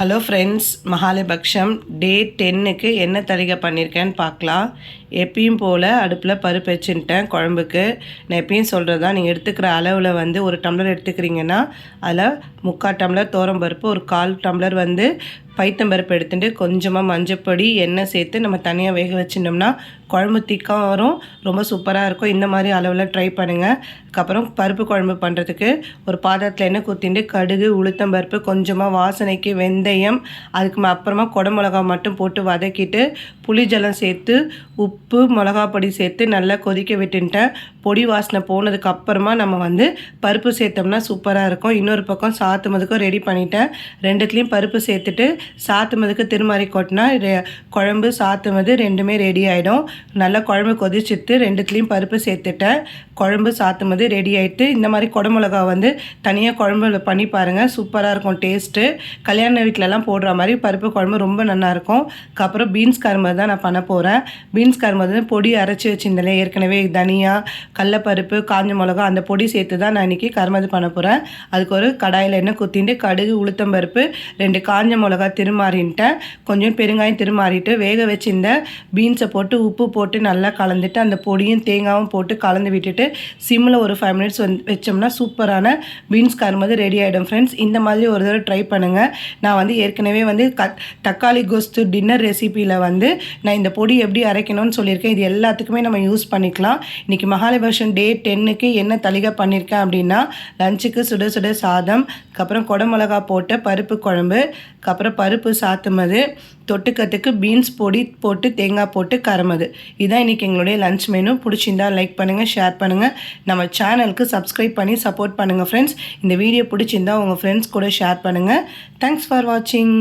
Hello friends மகாலபக்ஷம் டே டென்னுக்கு என்ன தலிகை பண்ணியிருக்கேன்னு பார்க்கலாம். எப்பயும் போல் அடுப்பில் பருப்பு வச்சுட்டேன் குழம்புக்கு நான் எப்பயும் சொல்கிறது தான் நீங்கள் எடுத்துக்கிற அளவில் வந்து ஒரு டம்ளர் எடுத்துக்கிறீங்கன்னா அதில் முக்கால் டம்ளர் தோரம் பருப்பு ஒரு கால் டம்ளர் வந்து பைத்தம்பருப்பு எடுத்துட்டு கொஞ்சமாக மஞ்சப்பொடி எண்ணெய் சேர்த்து நம்ம தனியாக வேக வச்சிட்டோம்னா குழம்பு திக்காக வரும். ரொம்ப சூப்பராக இருக்கும். இந்த மாதிரி அளவில் ட்ரை பண்ணுங்கள் அதுக்கப்புறம் பருப்பு குழம்பு பண்ணுறதுக்கு ஒரு பாத்திரத்தில் எண்ணெய் ஊற்றிட்டு கடுகு உளுத்தம்பருப்பு கொஞ்சமாக வாசனைக்கு வெந்தயம் அதுக்கு அப்புறமா குடமிளகா மட்டும் போட்டு வதக்கிட்டு புளி ஜலம் சேர்த்து உப்பு மிளகா பொடி சேர்த்து நல்லா கொதிக்க விட்டுன்ட்டேன் பொடி வாசனை போனதுக்கு அப்புறமா நம்ம வந்து பருப்பு சேர்த்தோம்னா சூப்பராக இருக்கும். இன்னொரு பக்கம் சாத்துமதுக்கும் ரெடி பண்ணிட்டேன். ரெண்டுத்துலேயும் பருப்பு சேர்த்துட்டு சாத்துமதுக்கு திருமாறி கொட்டினா ரெ- குழம்பு சாத்துமது ரெண்டுமே ரெடி ஆகிடும் நல்லா குழம்பு கொதிச்சிட்டு ரெண்டுத்துலேயும் பருப்பு சேர்த்துட்டேன். குழம்பு சாத்துமது ரெடி ஆகிட்டு இந்த மாதிரி குடமிளகா வந்து தனியாக குழம்பு பண்ணி பாருங்கள் சூப்பராக இருக்கும் டேஸ்ட்டு கல்யாண வீட்டிலலாம் போடுற மாதிரி பருப்பு குழம்பு ரொம்ப நல்லாயிருக்கும் அதுக்கப்புறம் பீன்ஸ் கரும்பு தான் நான் பண்ண போகிறேன் பீன்ஸ் கரும்பு வந்து பொடி அரைச்சி வச்சிருந்தேன். ஏற்கனவே தனியா கடலப்பருப்பு காஞ்ச மிளகா அந்த பொடி சேர்த்து தான் நான் இன்றைக்கி கருமது பண்ண போகிறேன் அதுக்கு ஒரு கடாயில் எண்ணெய் குத்திட்டு கடுகு உளுத்தம்பருப்பு ரெண்டு காஞ்ச மிளகா திருமாறின்ட்டேன். கொஞ்சம் பெருங்காயம் திருமாறிட்டு வேக வச்சிருந்த பீன்ஸை போட்டு உப்பு போட்டு நல்லா கலந்துட்டு அந்த பொடியும் தேங்காயும் போட்டு கலந்து விட்டுட்டு சிம்மில் ஒரு ஃபைவ் மினிட்ஸ் வந்து வச்சோம்னா சூப்பரான பீன்ஸ் கருமது ரெடி ஆகிடும் ஃப்ரெண்ட்ஸ் இந்த மாதிரி ஒரு தடவை ட்ரை பண்ணுங்கள் நான் வந்து ஏற்கனவே வந்து க தக்காளி கோஸ்து டின்னர் ரெசிப்பியில் வந்து நான் இந்த பொடி எப்படி அரைக்கணும்னு சொல்லி சொல்லியிருக்கேன். இது எல்லாத்துக்குமே நம்ம யூஸ் பண்ணிக்கலாம். இன்றைக்கி மகாலபக்ஷன் டே டென்னுக்கு என்ன தலிகை பண்ணியிருக்கேன் அப்படின்னா லஞ்சுக்கு சுட சுட சாதம் அப்புறம் குடமிளகா போட்ட பருப்பு குழம்பு அப்புறம் பருப்பு சாத்துமது தொட்டுக்கத்துக்கு பீன்ஸ் பொடி போட்டு தேங்காய் போட்டு கரமது. இதான் இன்றைக்கி எங்களுடைய லஞ்ச் மெனு பிடிச்சிருந்தா லைக் பண்ணுங்கள் ஷேர் பண்ணுங்கள் நம்ம சேனலுக்கு சப்ஸ்கிரைப் பண்ணி சப்போர்ட் பண்ணுங்கள் ஃப்ரெண்ட்ஸ் இந்த வீடியோ பிடிச்சிருந்தா உங்கள் ஃப்ரெண்ட்ஸ் கூட ஷேர் பண்ணுங்கள் தேங்க்ஸ் ஃபார் வாட்சிங்